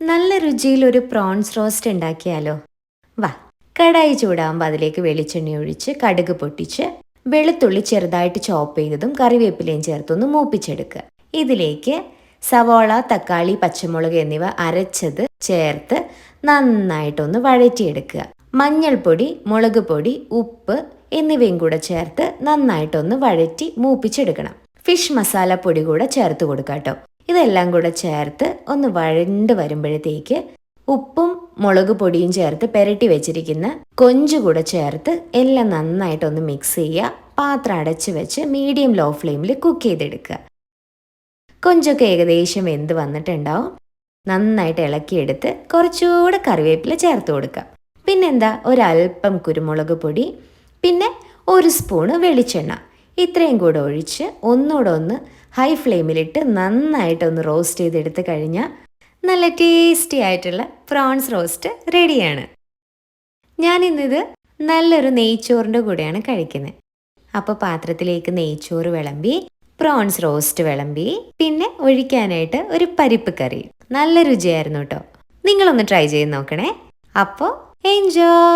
നല്ല രുചിയിൽ ഒരു prawns roast ഉണ്ടാക്കിയാലോ? വാ. കടായി ചൂടാകുമ്പോൾ അതിലേക്ക് വെളിച്ചെണ്ണ ഒഴിച്ച് കടുക് പൊട്ടിച്ച് വെളുത്തുള്ളി ചെറുതായിട്ട് ചോപ്പ് ചെയ്തതും കറിവേപ്പിലയും ചേർത്തൊന്ന് മൂപ്പിച്ചെടുക്കുക. ഇതിലേക്ക് സവോള തക്കാളി പച്ചമുളക് എന്നിവ അരച്ചത് ചേർത്ത് നന്നായിട്ടൊന്ന് വഴറ്റിയെടുക്കുക. മഞ്ഞൾപ്പൊടി മുളക് പൊടി ഉപ്പ് എന്നിവയും കൂടെ ചേർത്ത് നന്നായിട്ടൊന്ന് വഴറ്റി മൂപ്പിച്ചെടുക്കണം. ഫിഷ് മസാല പൊടി കൂടെ ചേർത്ത് കൊടുക്കുക കേട്ടോ ഇതെല്ലാം കൂടെ ചേർത്ത് ഒന്ന് വഴണ്ട് വരുമ്പോഴത്തേക്ക് ഉപ്പും മുളക് പൊടിയും ചേർത്ത് പെരട്ടി വെച്ചിരിക്കുന്ന കൊഞ്ചു കൂടെ ചേർത്ത് എല്ലാം നന്നായിട്ടൊന്ന് മിക്സ് ചെയ്യുക. പാത്രം അടച്ച് വെച്ച് മീഡിയം ലോ ഫ്ലെയിമിൽ കുക്ക് ചെയ്തെടുക്കുക. കൊഞ്ചൊക്കെ ഏകദേശം വെന്ത് വന്നിട്ടുണ്ടാവും. നന്നായിട്ട് ഇളക്കിയെടുത്ത് കുറച്ചുകൂടെ കറിവേപ്പില ചേർത്ത് കൊടുക്കുക. പിന്നെന്താ? ഒരല്പം കുരുമുളക് പൊടി പിന്നെ ഒരു സ്പൂണ് വെളിച്ചെണ്ണ. ഇത്രയും കൂടെ ഒഴിച്ച് ഒന്നുകൂടെ ഒന്ന് ഹൈ ഫ്ലെയിമിലിട്ട് നന്നായിട്ടൊന്ന് റോസ്റ്റ് ചെയ്തെടുത്ത് കഴിഞ്ഞാൽ നല്ല ടേസ്റ്റി ആയിട്ടുള്ള പ്രോൺസ് റോസ്റ്റ് റെഡിയാണ് ഞാനിന്നിത് നല്ലൊരു നെയ്ച്ചോറിന്റെ കൂടെയാണ് കഴിക്കുന്നത് അപ്പോൾ പാത്രത്തിലേക്ക് നെയ്ച്ചോറ് വിളമ്പി പ്രോൺസ് റോസ്റ്റ് വിളമ്പി പിന്നെ ഒഴിക്കാനായിട്ട് ഒരു പരിപ്പ് കറി. നല്ല രുചിയായിരുന്നു കേട്ടോ നിങ്ങളൊന്ന് ട്രൈ ചെയ്ത് നോക്കണേ. അപ്പോൾ എൻജോയ്